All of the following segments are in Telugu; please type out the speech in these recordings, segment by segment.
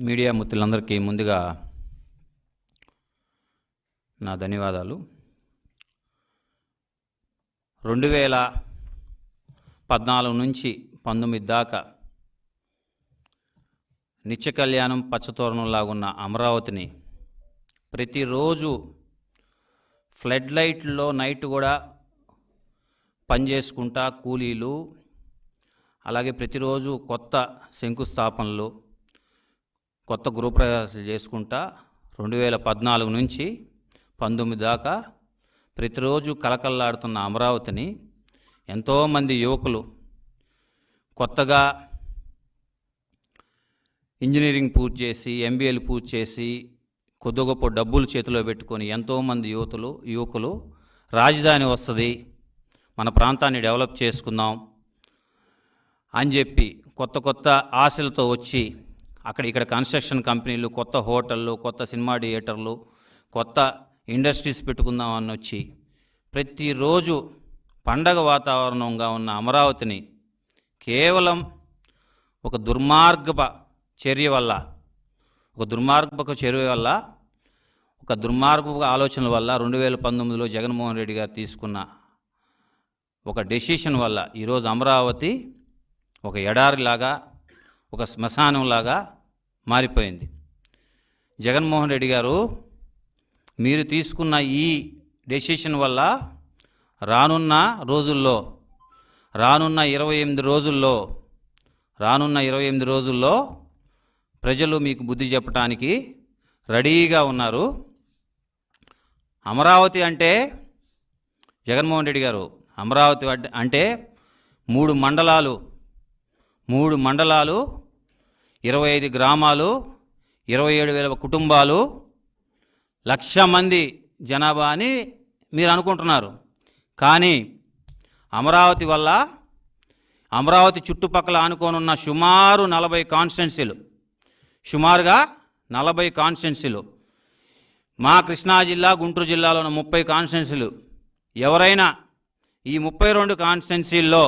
మీడియా మిత్రులందరికీ ముందుగా నా ధన్యవాదాలు. రెండు వేల పద్నాలుగు నుంచి పంతొమ్మిది దాకా నిత్య కళ్యాణం పచ్చతోరణంలాగున్న అమరావతిని ప్రతిరోజు ఫ్లడ్ లైట్లో నైట్ కూడా పనిచేసుకుంటా కూలీలు అలాగే ప్రతిరోజు కొత్త శంకుస్థాపనలు కొత్త గృహప్రవేశాలు చేసుకుంటా రెండు వేల పద్నాలుగు నుంచి పంతొమ్మిది దాకా ప్రతిరోజు కలకల్లాడుతున్న అమరావతిని ఎంతోమంది యువకులు కొత్తగా ఇంజనీరింగ్ పూర్తి చేసి ఎంబీఏలు పూర్తి చేసి కొద్ది గొప్ప డబ్బులు చేతిలో పెట్టుకొని ఎంతోమంది యువతులు యువకులు రాజధాని వస్తుంది మన ప్రాంతాన్ని డెవలప్ చేసుకుందాం అని చెప్పి కొత్త కొత్త ఆశలతో వచ్చి అక్కడ ఇక్కడ కన్స్ట్రక్షన్ కంపెనీలు కొత్త హోటళ్ళు కొత్త సినిమా థియేటర్లు కొత్త ఇండస్ట్రీస్ పెట్టుకుందాం అని వచ్చి ప్రతిరోజు పండగ వాతావరణంగా ఉన్న అమరావతిని కేవలం ఒక దుర్మార్గప చర్య వల్ల ఒక దుర్మార్గపక చర్య వల్ల ఒక దుర్మార్గపు ఆలోచనల వల్ల రెండు వేల పంతొమ్మిదిలో జగన్మోహన్ రెడ్డి గారు తీసుకున్న ఒక డెసిషన్ వల్ల ఈరోజు అమరావతి ఒక ఎడారిలాగా ఒక శ్మశానంలాగా మారిపోయింది. జగన్మోహన్ రెడ్డి గారు మీరు తీసుకున్న ఈ డెసిషన్ వల్ల రానున్న రోజుల్లో రానున్న ఇరవై ఎనిమిది రోజుల్లో రానున్న ఇరవై ఎనిమిది రోజుల్లో ప్రజలు మీకు బుద్ధి చెప్పడానికి రెడీగా ఉన్నారు. అమరావతి అంటే జగన్మోహన్ రెడ్డి గారు అమరావతి అంటే మూడు మండలాలు మూడు మండలాలు ఇరవై ఐదు గ్రామాలు ఇరవై ఏడు వేల కుటుంబాలు లక్ష మంది జనాభా అని మీరు అనుకుంటున్నారు. కానీ అమరావతి వల్ల అమరావతి చుట్టుపక్కల ఆనుకోనున్న సుమారు నలభై కాన్స్టెన్సీలు సుమారుగా నలభై కాన్స్టెన్సీలు మా కృష్ణా జిల్లా గుంటూరు జిల్లాలో ఉన్న ముప్పై కాన్స్టెన్సీలు ఎవరైనా ఈ ముప్పై రెండు కాన్స్టెన్సీల్లో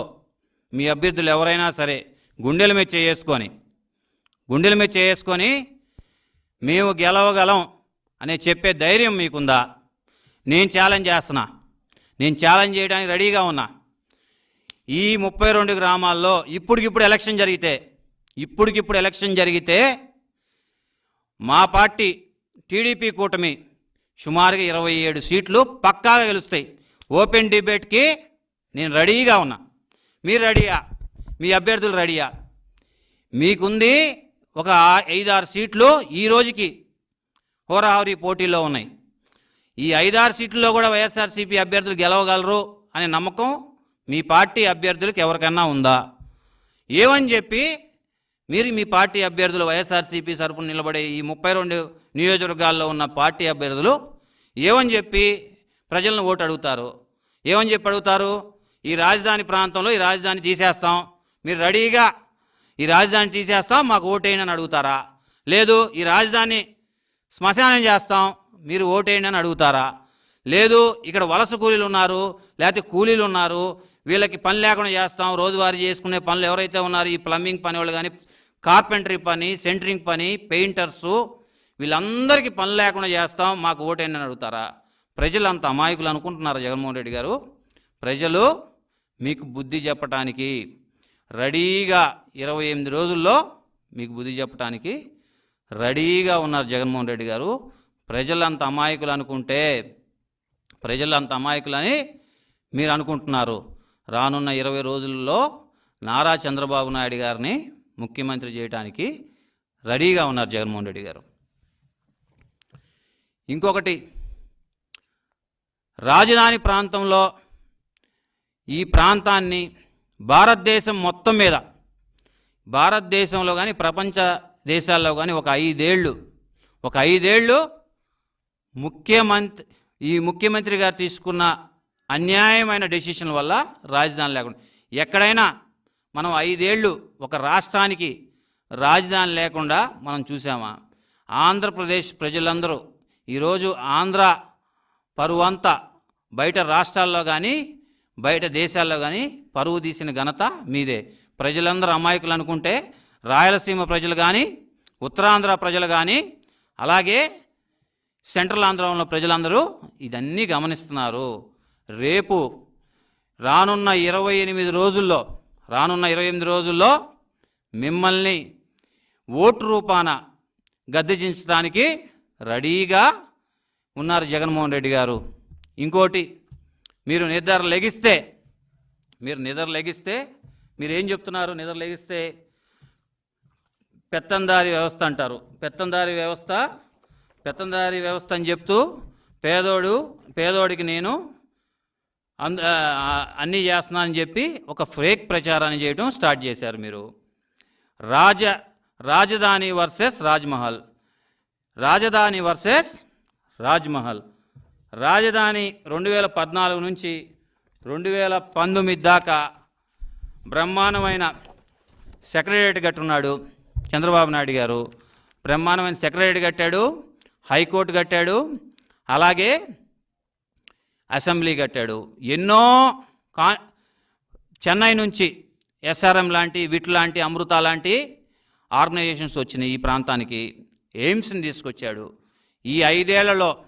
మీ అభ్యర్థులు ఎవరైనా సరే గుండెల మీద చేసుకొని గుండెల మీద చేసుకొని మేము గెలవగలం అనే చెప్పే ధైర్యం మీకుందా? నేను ఛాలెంజ్ చేస్తున్నా. నేను ఛాలెంజ్ చేయడానికి రెడీగా ఉన్నా. ఈ ముప్పై రెండు గ్రామాల్లో ఇప్పటికిప్పుడు ఎలక్షన్ జరిగితే ఇప్పటికిప్పుడు ఎలక్షన్ జరిగితే మా పార్టీ టీడీపీ కూటమి సుమారుగా ఇరవై ఏడు సీట్లు పక్కాగా గెలుస్తాయి. ఓపెన్ డిబేట్కి నేను రెడీగా ఉన్నా. మీరు రెడీయా? మీ అభ్యర్థులు రెడీయా? మీకుంది ఒక ఐదారు సీట్లు ఈ రోజుకి హోరాహోరీ పోటీలో ఉన్నాయి. ఈ ఐదారు సీట్లలో కూడా వైఎస్ఆర్సీపీ అభ్యర్థులు గెలవగలరు అనే నమ్మకం మీ పార్టీ అభ్యర్థులకు ఎవరికన్నా ఉందా? ఏమని చెప్పి మీరు మీ పార్టీ అభ్యర్థులు వైఎస్ఆర్సీపీ తరపున నిలబడే ఈ ముప్పై రెండు నియోజకవర్గాల్లో ఉన్న పార్టీ అభ్యర్థులు ఏమని చెప్పి ప్రజలను ఓటు అడుగుతారు? ఏమని చెప్పి అడుగుతారు? ఈ రాజధాని ప్రాంతంలో ఈ రాజధాని తీసేస్తాం. మీరు రెడీగా ఈ రాజధాని తీసేస్తాం మాకు ఓటేయండి అని అడుగుతారా? లేదు ఈ రాజధాని శ్మశానం చేస్తాం మీరు ఓటేయండి అని అడుగుతారా? లేదు ఇక్కడ వలస కూలీలు ఉన్నారు లేకపోతే కూలీలు ఉన్నారు వీళ్ళకి పని లేకుండా చేస్తాం రోజువారీ చేసుకునే పనులు ఎవరైతే ఉన్నారో ఈ ప్లంబింగ్ పని వాళ్ళు కానీ కార్పెంటరీ పని సెంటరింగ్ పని పెయింటర్సు వీళ్ళందరికీ పని లేకుండా చేస్తాం మాకు ఓటేయండి అని అడుగుతారా? ప్రజలు అంత అమాయకులు అనుకుంటున్నారు జగన్మోహన్ రెడ్డి గారు. ప్రజలు మీకు బుద్ధి చెప్పటానికి రెడీగా ఇరవై ఎనిమిది రోజుల్లో మీకు బుద్ధి చెప్పటానికి రెడీగా ఉన్నారు జగన్మోహన్ రెడ్డి గారు. ప్రజలంత అమాయకులు అనుకుంటే ప్రజలు అంత అమాయకులని మీరు అనుకుంటున్నారు. రానున్న ఇరవై రోజుల్లో నారా చంద్రబాబు నాయుడు గారిని ముఖ్యమంత్రి చేయడానికి రెడీగా ఉన్నారు జగన్మోహన్ రెడ్డి గారు. ఇంకొకటి రాజధాని ప్రాంతంలో ఈ ప్రాంతాన్ని భారతదేశం మొత్తం మీద భారతదేశంలో కానీ ప్రపంచ దేశాల్లో కానీ ఒక ఐదేళ్ళు ఒక ఐదేళ్ళు ముఖ్యమంత్రి ఈ ముఖ్యమంత్రి గారు తీసుకున్న అన్యాయమైన డెసిషన్ వల్ల రాజధాని లేకుండా ఎక్కడైనా మనం ఐదేళ్ళు ఒక రాష్ట్రానికి రాజధాని లేకుండా మనం చూసామా? ఆంధ్రప్రదేశ్ ప్రజలందరూ ఈరోజు ఆంధ్ర పరువంతా బయట రాష్ట్రాల్లో కానీ బయట దేశాల్లో కానీ పరువు తీసిన ఘనత మీదే. ప్రజలందరూ అమాయకులు అనుకుంటే రాయలసీమ ప్రజలు కానీ ఉత్తరాంధ్ర ప్రజలు కానీ అలాగే సెంట్రల్ ఆంధ్రంలో ప్రజలందరూ ఇదన్నీ గమనిస్తున్నారు. రేపు రానున్న ఇరవై ఎనిమిది రోజుల్లో రానున్న ఇరవై ఎనిమిది రోజుల్లో మిమ్మల్ని ఓటు రూపాన గద్దెదించడానికి రెడీగా ఉన్నారు జగన్మోహన్ రెడ్డి గారు. ఇంకోటి మీరు నిద్ర లెగిస్తే మీరు నిద్ర లెగిస్తే మీరు ఏం చెప్తున్నారు నిద్రలేగిస్తే పెత్తందారి వ్యవస్థ అంటారు. పెత్తందారి వ్యవస్థ పెత్తందారి వ్యవస్థ అని చెప్తూ పేదోడు పేదోడికి నేను అంద ఆ, అన్నీ చేస్తున్నానని చెప్పి ఒక ఫేక్ ప్రచారాన్ని చేయడం స్టార్ట్ చేశారు మీరు. రాజ రాజధాని వర్సెస్ రాజ్మహల్. రాజధాని వర్సెస్ రాజ్మహల్. రాజధాని రెండు వేల పద్నాలుగు నుంచి రెండు వేల పంతొమ్మిది దాకా బ్రహ్మాండమైన సెక్రటరియట్ కట్టున్నాడు చంద్రబాబు నాయుడు గారు. బ్రహ్మాండమైన సెక్రటరియట్ కట్టాడు హైకోర్టు కట్టాడు అలాగే అసెంబ్లీ కట్టాడు. ఎన్నో కా చెన్నై నుంచి ఎస్ఆర్ఎం లాంటి విట్ లాంటి అమృత లాంటి ఆర్గనైజేషన్స్ వచ్చినాయి ఈ ప్రాంతానికి. ఎయిమ్స్ని తీసుకొచ్చాడు. ఈ ఐదేళ్ళలో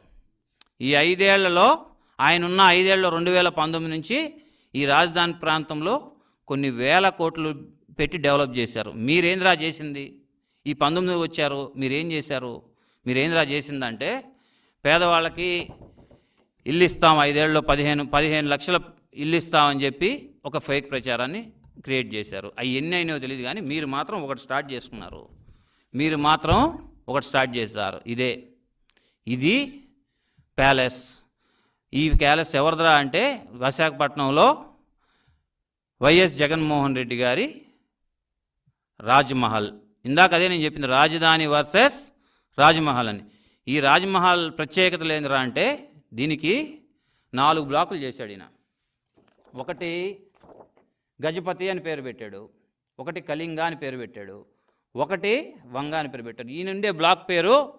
ఈ ఐదేళ్ళలో ఆయన ఉన్న ఐదేళ్ళలో రెండు వేల పంతొమ్మిది నుంచి ఈ రాజధాని ప్రాంతంలో కొన్ని వేల కోట్లు పెట్టి డెవలప్ చేశారు. మీరేంద్రా చేసింది? ఈ పంతొమ్మిది వచ్చారు మీరేం చేశారు? మీరేంద్రా చేసిందంటే పేదవాళ్ళకి ఇల్లు ఇస్తాం ఐదేళ్ళలో పదిహేను పదిహేను లక్షల ఇల్లు ఇస్తామని చెప్పి ఒక ఫేక్ ప్రచారాన్ని క్రియేట్ చేశారు. అవి ఎన్ని అయినాయో తెలియదు కానీ మీరు మాత్రం ఒకటి స్టార్ట్ చేసుకున్నారు. మీరు మాత్రం ఒకటి స్టార్ట్ చేశారు. ఇదే. ఇది ప్యాలెస్. ఈ ప్యాలెస్ ఎవరిదిరా అంటే విశాఖపట్నంలో వైఎస్ జగన్మోహన్ రెడ్డి గారి రాజ్మహల్. ఇందాక అదే నేను చెప్పింది రాజధాని వర్సెస్ రాజ్మహల్ అని. ఈ రాజ్మహల్ ప్రత్యేకతలు ఏందిరా అంటే దీనికి నాలుగు బ్లాకులు చేశాడు ఈయన. ఒకటి గజపతి అని పేరు పెట్టాడు ఒకటి కళింగ అని పేరు పెట్టాడు ఒకటి వంగ అని పేరు పెట్టాడు. ఈయన ఉండే బ్లాక్ పేరు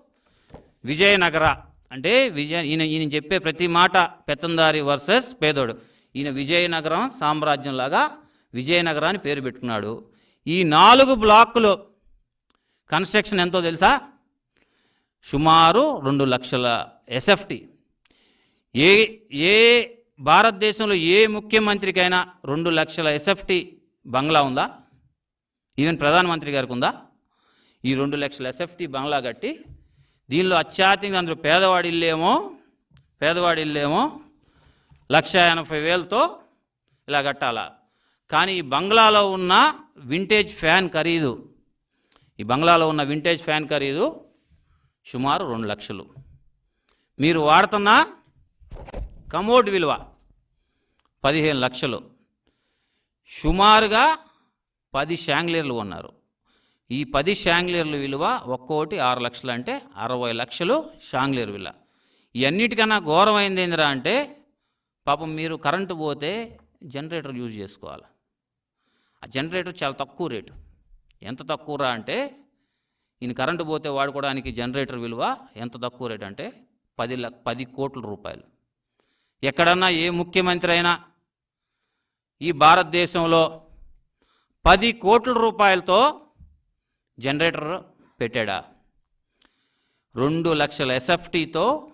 విజయనగర. అంటే విజయ ఈయన ఈయన చెప్పే ప్రతి మాట పెత్తందారి వర్సెస్ పేదోడు. ఈయన విజయనగరం సామ్రాజ్యంలాగా విజయనగరాన్ని పేరు పెట్టుకున్నాడు. ఈ నాలుగు బ్లాకులు కన్స్ట్రక్షన్ ఎంతో తెలుసా? సుమారు రెండు లక్షల ఎస్ఎఫ్టీ. ఏ ఏ భారతదేశంలో ఏ ముఖ్యమంత్రికైనా రెండు లక్షల ఎస్ఎఫ్టీ బంగ్లా ఉందా? ఈవెన్ ప్రధానమంత్రి గారికి ఉందా? ఈ రెండు లక్షల ఎస్ఎఫ్టీ బంగ్లా కట్టి దీనిలో అత్యాధికంగా అందరూ పేదవాడిల్లేమో పేదవాడిల్లేమో లక్ష ఎనభై వేలతో ఇలా కట్టాలా? కానీ ఈ బంగ్లాలో ఉన్న వింటేజ్ ఫ్యాన్ ఖరీదు. ఈ బంగ్లాలో ఉన్న వింటేజ్ ఫ్యాన్ ఖరీదు సుమారు రెండు లక్షలు. మీరు వాడుతున్న కమోడ్ విలువ పదిహేను లక్షలు. సుమారుగా పది షాంగ్లీర్లు ఉన్నారు. ఈ పది షాంగ్లీర్ల విలువ ఒక్కోటి ఆరు లక్షలు అంటే అరవై లక్షలు షాంగ్లీర్ విలువ. ఇవన్నిటికన్నా ఘోరమైంది ఏందిరా అంటే పాపం మీరు కరెంటు పోతే జనరేటర్ యూజ్ చేసుకోవాలి. ఆ జనరేటర్ చాలా తక్కువ రేటు. ఎంత తక్కువరా అంటే ఈయన కరెంటు పోతే వాడుకోవడానికి జనరేటర్ విలువ ఎంత తక్కువ రేటు అంటే పది లక్ష పది కోట్ల రూపాయలు. ఎక్కడన్నా ఏ ముఖ్యమంత్రి అయినా ఈ భారతదేశంలో పది కోట్ల రూపాయలతో జనరేటర్ పెట్టాడా? రెండు లక్షల ఎస్ఎఫ్టీతో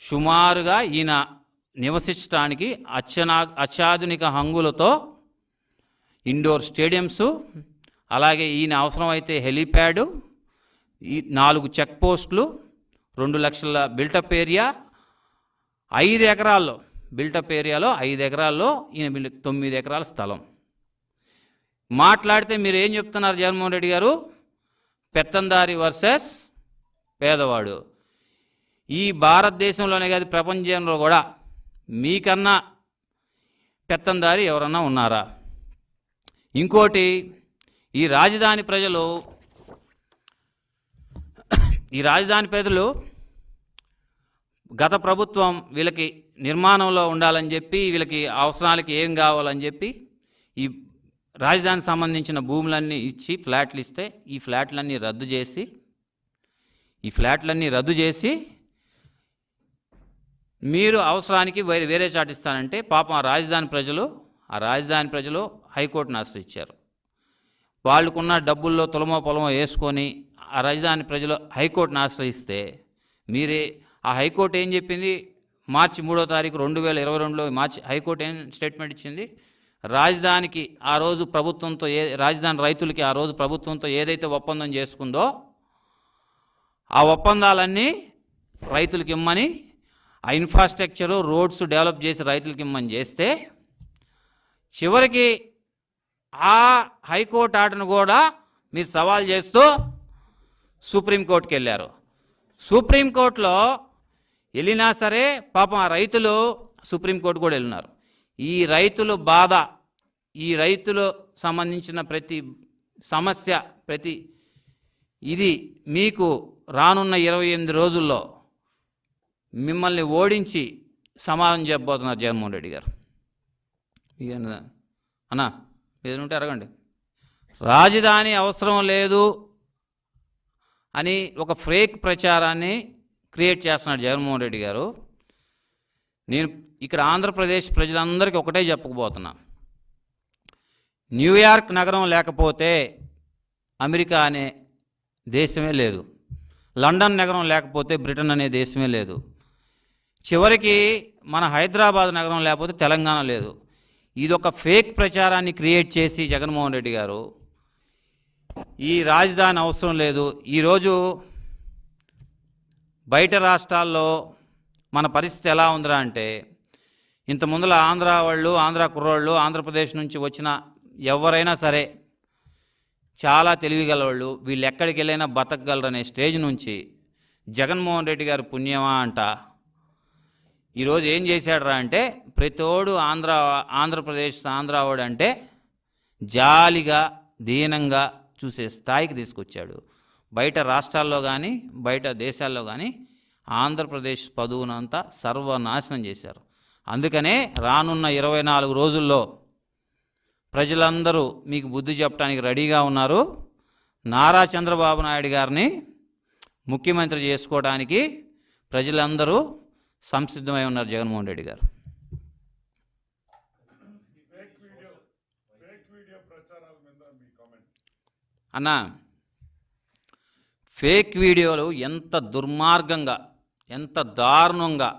సుమారుగా ఈయన నివసించడానికి అత్యనా అత్యాధునిక హంగులతో ఇండోర్ స్టేడియంసు అలాగే ఈయన అవసరమైతే హెలీప్యాడు ఈ నాలుగు చెక్ పోస్టులు రెండు లక్షల బిల్టప్ ఏరియా ఐదు ఎకరాల్లో బిల్టప్ ఏరియాలో ఐదు ఎకరాల్లో ఈయన తొమ్మిది ఎకరాల స్థలం. మాట్లాడితే మీరు ఏం చెప్తున్నారు జగన్మోహన్ రెడ్డి గారు? పెత్తందారి వర్సెస్ పేదవాడు. ఈ భారతదేశంలోనే కాదు ప్రపంచంలో కూడా మీకన్నా పెత్తందారి ఎవరన్నా ఉన్నారా? ఇంకోటి ఈ రాజధాని ప్రజలు ఈ రాజధాని ప్రజలు గత ప్రభుత్వం వీళ్ళకి నిర్మాణంలో ఉండాలని చెప్పి వీళ్ళకి అవసరాలకి ఏం కావాలని చెప్పి ఈ రాజధానికి సంబంధించిన భూములన్నీ ఇచ్చి ఫ్లాట్లు ఇస్తే ఈ ఫ్లాట్లన్నీ రద్దు చేసి ఈ ఫ్లాట్లన్నీ రద్దు చేసి మీరు అవసరానికి వేరే వేరే చాటిస్తానంటే పాపం ఆ రాజధాని ప్రజలు ఆ రాజధాని ప్రజలు హైకోర్టును ఆశ్రయించారు. వాళ్ళకున్న డబ్బుల్లో తులమో పొలమో వేసుకొని ఆ రాజధాని ప్రజలు హైకోర్టును ఆశ్రయిస్తే మీరే ఆ హైకోర్టు ఏం చెప్పింది? మార్చి మూడో తారీఖు రెండు వేల ఇరవై రెండులో మార్చి హైకోర్టు ఏం స్టేట్మెంట్ ఇచ్చింది? రాజధానికి ఆ రోజు ప్రభుత్వంతో ఏ రాజధాని రైతులకి ఆ రోజు ప్రభుత్వంతో ఏదైతే ఒప్పందం చేసుకుందో ఆ ఒప్పందాలన్నీ రైతులకి ఇమ్మని ఆ ఇన్ఫ్రాస్ట్రక్చరు రోడ్స్ డెవలప్ చేసి రైతులకి ఇమ్మని చేస్తే చివరికి ఆ హైకోర్టు ఆటను కూడా మీరు సవాల్ చేస్తూ సుప్రీంకోర్టుకి వెళ్ళారు. సుప్రీంకోర్టులో వెళ్ళినా సరే పాపం ఆ రైతులు సుప్రీంకోర్టు కూడా వెళ్ళినారు. ఈ రైతుల బాధ ఈ రైతులు సంబంధించిన ప్రతి సమస్య ప్రతి ఇది మీకు రానున్న ఇరవై ఎనిమిది రోజుల్లో మిమ్మల్ని ఓడించి సమాధానం చెప్పబోతున్నారు జగన్మోహన్ రెడ్డి గారు. ఇక అన్నా ఉంటే అడగండి. రాజధాని అవసరం లేదు అని ఒక ఫేక్ ప్రచారాన్ని క్రియేట్ చేస్తున్నాడు జగన్మోహన్ రెడ్డి గారు. నేను ఇక్కడ ఆంధ్రప్రదేశ్ ప్రజలందరికీ ఒకటే చెప్పకపోతున్నా న్యూయార్క్ నగరం లేకపోతే అమెరికా అనే దేశమే లేదు. లండన్ నగరం లేకపోతే బ్రిటన్ అనే దేశమే లేదు. చివరికి మన హైదరాబాద్ నగరం లేకపోతే తెలంగాణ లేదు. ఇది ఒక ఫేక్ ప్రచారాన్ని క్రియేట్ చేసి జగన్మోహన్ రెడ్డి గారు ఈ రాజధాని అవసరం లేదు. ఈరోజు బయట రాష్ట్రాల్లో మన పరిస్థితి ఎలా ఉందిరా అంటే ఇంత ముందుల ఆంధ్ర వాళ్ళు ఆంధ్ర కుర్రోళ్ళు ఆంధ్రప్రదేశ్ నుంచి వచ్చిన ఎవరైనా సరే చాలా తెలివిగలవాళ్ళు వీళ్ళు ఎక్కడికి వెళ్ళైనా బతకగలరనే స్టేజ్ నుంచి జగన్మోహన్ రెడ్డి గారు పుణ్యమా అంట ఈరోజు ఏం చేశాడరా అంటే ప్రతోడు ఆంధ్ర ఆంధ్రప్రదేశ్ ఆంధ్రావాడు అంటే జాలిగా దీనంగా చూసే స్థాయికి తీసుకొచ్చాడు. బయట రాష్ట్రాల్లో కానీ బయట దేశాల్లో కానీ ఆంధ్రప్రదేశ్ పదువునంతా సర్వనాశనం చేశారు. అందుకనే రానున్న ఇరవై నాలుగు రోజుల్లో ప్రజలందరూ మీకు బుద్ధి చెప్పడానికి రెడీగా ఉన్నారు. నారా చంద్రబాబు నాయుడు గారిని ముఖ్యమంత్రి చేసుకోవడానికి ప్రజలందరూ సంసిద్ధమై ఉన్నారు జగన్మోహన్ రెడ్డి గారు. అన్న ఫేక్ వీడియోలు ఎంత దుర్మార్గంగా ఎంత దారుణంగా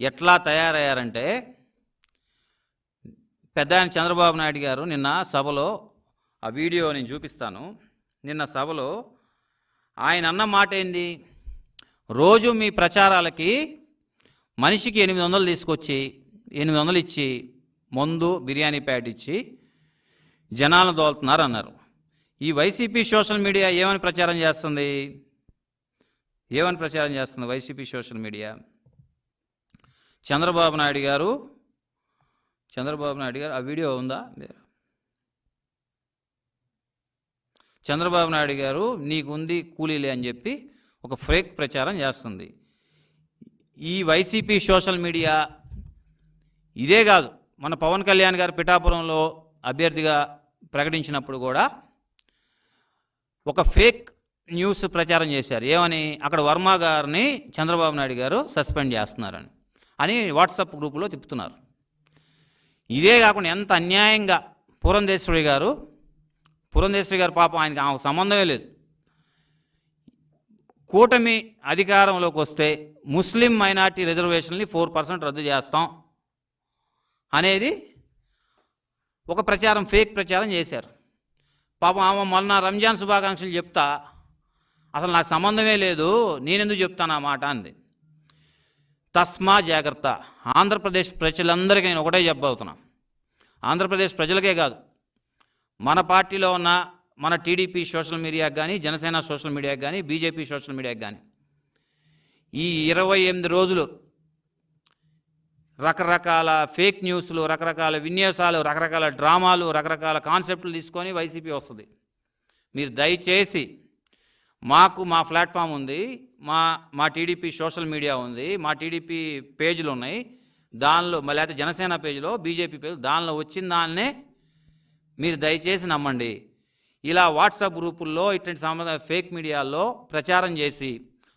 ఎట్లా తయారయ్యారంటే పెద్ద ఆయన చంద్రబాబు నాయుడు గారు నిన్న సభలో ఆ వీడియో నేను చూపిస్తాను. నిన్న సభలో ఆయన అన్న మాట ఏంది? రోజు మీ ప్రచారాలకి మనిషికి ఎనిమిది వందలు తీసుకొచ్చి ఎనిమిది వందలు ఇచ్చి మందు బిర్యానీ ప్యాట్ ఇచ్చి జనాలను దోలుతున్నారు అన్నారు ఈ వైసీపీ సోషల్ మీడియా ఏమని ప్రచారం చేస్తుంది? ఏమని ప్రచారం చేస్తుంది YCP social media? Chandrababu Naidu గారు చంద్రబాబు నాయుడు గారు ఆ వీడియో ఉందా? చంద్రబాబు నాయుడు గారు నీకుంది కూలీలే అని చెప్పి ఒక ఫేక్ ప్రచారం చేస్తుంది. ఈ వైసీపీ సోషల్ మీడియా ఇదే కాదు మన పవన్ కళ్యాణ్ గారు పిఠాపురంలో అభ్యర్థిగా ప్రకటించినప్పుడు కూడా ఒక ఫేక్ న్యూస్ ప్రచారం చేశారు. ఏమని? అక్కడ వర్మ గారిని చంద్రబాబు నాయుడు గారు సస్పెండ్ చేస్తున్నారని అని వాట్సాప్ గ్రూపులో తిప్పుతున్నారు. ఇదే కాకుండా ఎంత అన్యాయంగా పురంధేశ్వరి గారు పురంధేశ్వరి గారు పాపం ఆయనకి ఆమెకు సంబంధమే లేదు. కూటమి అధికారంలోకి వస్తే ముస్లిం మైనార్టీ రిజర్వేషన్ని ఫోర్ పర్సెంట్ రద్దు చేస్తాం అనేది ఒక ప్రచారం ఫేక్ ప్రచారం చేశారు. పాపం ఆమె మొన్న రంజాన్ శుభాకాంక్షలు చెప్తా అసలు నాకు సంబంధమే లేదు నేనెందుకు చెప్తాను ఆ మాట అంది. తస్మా జాగ్రత్త. ఆంధ్రప్రదేశ్ ప్రజలందరికీ నేను ఒకటే చెప్పబోతున్నా. ఆంధ్రప్రదేశ్ ప్రజలకే కాదు మన పార్టీలో ఉన్న మన టీడీపీ సోషల్ మీడియాకి కానీ జనసేన సోషల్ మీడియాకి కానీ బీజేపీ సోషల్ మీడియాకి కానీ ఈ ఇరవై ఎనిమిది రోజులు రకరకాల ఫేక్ న్యూస్లు రకరకాల విన్యాసాలు రకరకాల డ్రామాలు రకరకాల కాన్సెప్ట్లు తీసుకొని వైసీపీ వస్తుంది. మీరు దయచేసి మాకు మా ప్లాట్ఫామ్ ఉంది మా మా టీడీపీ సోషల్ మీడియా ఉంది మా టీడీపీ పేజీలు ఉన్నాయి. దానిలో మళ్ళీ లేకపోతే జనసేన పేజీలో బీజేపీ పేజ్ దానిలో వచ్చిన దాన్నే మీరు దయచేసి నమ్మండి. ఇలా వాట్సాప్ గ్రూపుల్లో ఇటువంటి సంబంధ ఫేక్ మీడియాల్లో ప్రచారం చేసి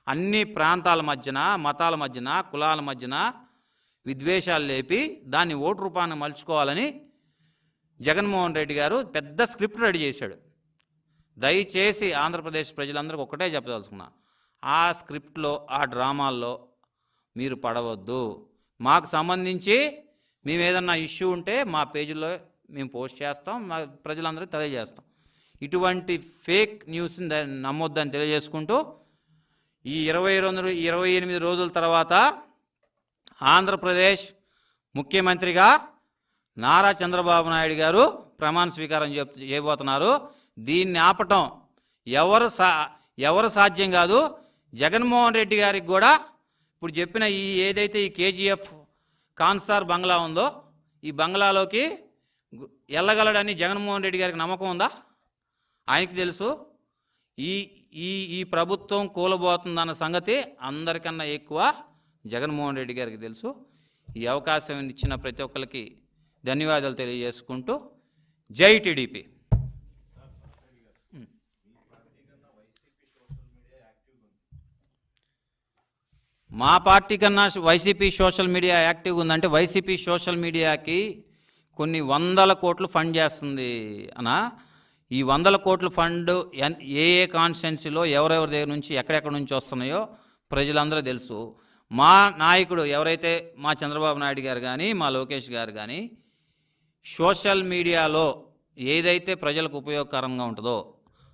అన్ని ప్రాంతాల మధ్యన మతాల మధ్యన కులాల మధ్యన విద్వేషాలు లేపి దాన్ని ఓటు రూపాన్ని మలుచుకోవాలని జగన్మోహన్ రెడ్డి గారు పెద్ద స్క్రిప్ట్ రెడీ చేశాడు. దయచేసి ఆంధ్రప్రదేశ్ ప్రజలందరికీ ఒకటే చెప్పదలుచుకున్నా ఆ స్క్రిప్ట్లో ఆ డ్రామాల్లో మీరు పడవద్దు. మాకు సంబంధించి మేము ఏదన్నా ఇష్యూ ఉంటే మా పేజీలో మేము పోస్ట్ చేస్తాం మా ప్రజలందరికీ తెలియజేస్తాం. ఇటువంటి ఫేక్ న్యూస్ని నమ్మొద్దని తెలియజేసుకుంటూ ఈ ఇరవై రెండు ఇరవై ఎనిమిది రోజుల తర్వాత ఆంధ్రప్రదేశ్ ముఖ్యమంత్రిగా నారా చంద్రబాబు నాయుడు గారు ప్రమాణ స్వీకారం చేయబోతున్నారు. దీన్ని ఆపటం ఎవరు సా ఎవరు సాధ్యం కాదు. జగన్మోహన్ రెడ్డి గారికి కూడా ఇప్పుడు చెప్పిన ఈ ఏదైతే ఈ కేజీఎఫ్ కాన్సార్ బంగ్లా ఉందో ఈ బంగ్లాలోకి వెళ్ళగలడని జగన్మోహన్ రెడ్డి గారికి నమ్మకం ఉందా? ఆయనకి తెలుసు. ఈ ఈ ఈ ప్రభుత్వం కూలబోతుందన్న సంగతి అందరికన్నా ఎక్కువ జగన్మోహన్ రెడ్డి గారికి తెలుసు. ఈ అవకాశం ఇచ్చిన ప్రతి ఒక్కరికి ధన్యవాదాలు తెలియజేసుకుంటూ జై టీడీపీ. మా పార్టీ కన్నా వైసీపీ సోషల్ మీడియా యాక్టివ్గా ఉందంటే వైసీపీ సోషల్ మీడియాకి కొన్ని వందల కోట్లు ఫండ్ చేస్తుంది అనా ఈ వందల కోట్ల ఫండ్ ఎన్- ఏ ఏ కాన్స్టెన్సీలో ఎవరెవరి దగ్గర నుంచి ఎక్కడెక్కడ నుంచి వస్తున్నాయో ప్రజలందరూ తెలుసు. మా నాయకుడు ఎవరైతే మా చంద్రబాబు నాయుడు గారు కానీ మా లోకేష్ గారు కానీ సోషల్ మీడియాలో ఏదైతే ప్రజలకు ఉపయోగకరంగా ఉంటుందో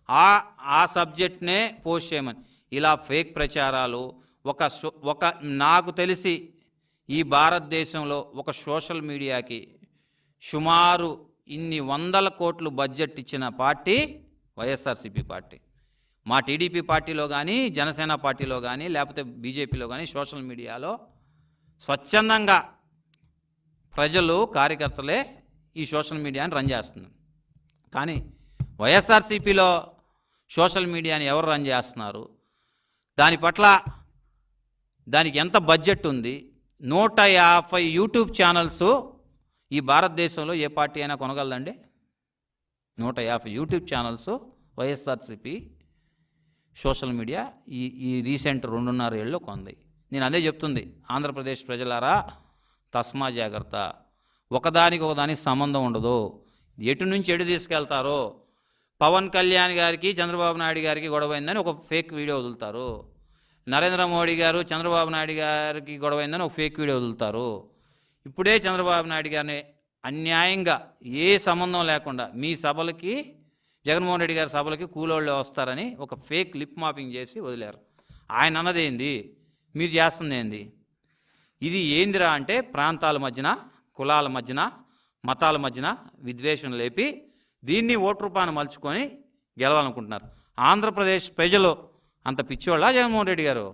ఆ ఆ సబ్జెక్ట్నే పోస్ట్ చేయమని. ఇలా ఫేక్ ప్రచారాలు ఒక సో- ఒక నాకు తెలిసి ఈ భారతదేశంలో ఒక సోషల్ మీడియాకి సుమారు ఇన్ని వందల కోట్లు బడ్జెట్ ఇచ్చిన పార్టీ వైఎస్ఆర్సీపీ పార్టీ. మా టీడీపీ పార్టీలో కానీ జనసేన పార్టీలో కానీ లేకపోతే బీజేపీలో కానీ సోషల్ మీడియాలో స్వచ్ఛందంగా ప్రజలు కార్యకర్తలే ఈ సోషల్ మీడియాని రన్ చేస్తున్నారు. కానీ వైఎస్ఆర్సీపీలో సోషల్ మీడియాని ఎవరు రన్ చేస్తున్నారు? దాని పట్ల దానికి ఎంత బడ్జెట్ ఉంది? నూట యాభై యూట్యూబ్ ఛానల్స్ ఈ భారతదేశంలో ఏ పార్టీ అయినా కొనగలదండి? నూట యాభై YouTube channels YSRCP social media ఈ ఈ రీసెంట్ రెండున్నర ఏళ్ళలో కొంది. నేను అదే చెప్తుంది ఆంధ్రప్రదేశ్ ప్రజలారా తస్మా జాగ్రత్త. ఒకదానికి ఒకదానికి సంబంధం ఉండదు. ఎటు నుంచి ఎటు తీసుకెళ్తారో పవన్ కళ్యాణ్ గారికి చంద్రబాబు నాయుడు గారికి గొడవైందని ఒక ఫేక్ వీడియో వదులుతారు. నరేంద్ర మోడీ గారు చంద్రబాబు నాయుడు గారికి గొడవైందని ఒక ఫేక్ వీడియో వదులుతారు. ఇప్పుడే చంద్రబాబు నాయుడు గారిని అన్యాయంగా ఏ సంబంధం లేకుండా మీ సభలకి జగన్మోహన్ రెడ్డి గారి సభలకి కూలోళ్ళు వస్తారని ఒక ఫేక్ లిప్ మాపింగ్ చేసి వదిలారు. ఆయన అన్నదేంది మీరు చేస్తుంది ఏంది? ఇది ఏందిరా అంటే ప్రాంతాల మధ్యన కులాల మధ్యన మతాల మధ్యన విద్వేషం లేపి దీన్ని ఓటు రూపాన్ని మలుచుకొని గెలవాలనుకుంటున్నారు. ఆంధ్రప్రదేశ్ ప్రజలు అంత పిచ్చోళ్ళ జగన్మోహన్ రెడ్డి గారు?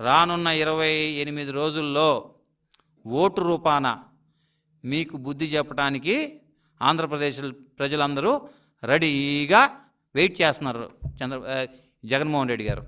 రానున్న ఇరవై ఎనిమిది రోజుల్లో ఓటు రూపాన మీకు బుద్ధి చెప్పడానికి ఆంధ్రప్రదేశ్ ప్రజలందరూ రెడీగా వెయిట్ చేస్తున్నారు చంద్ర జగన్మోహన్ రెడ్డి గారు.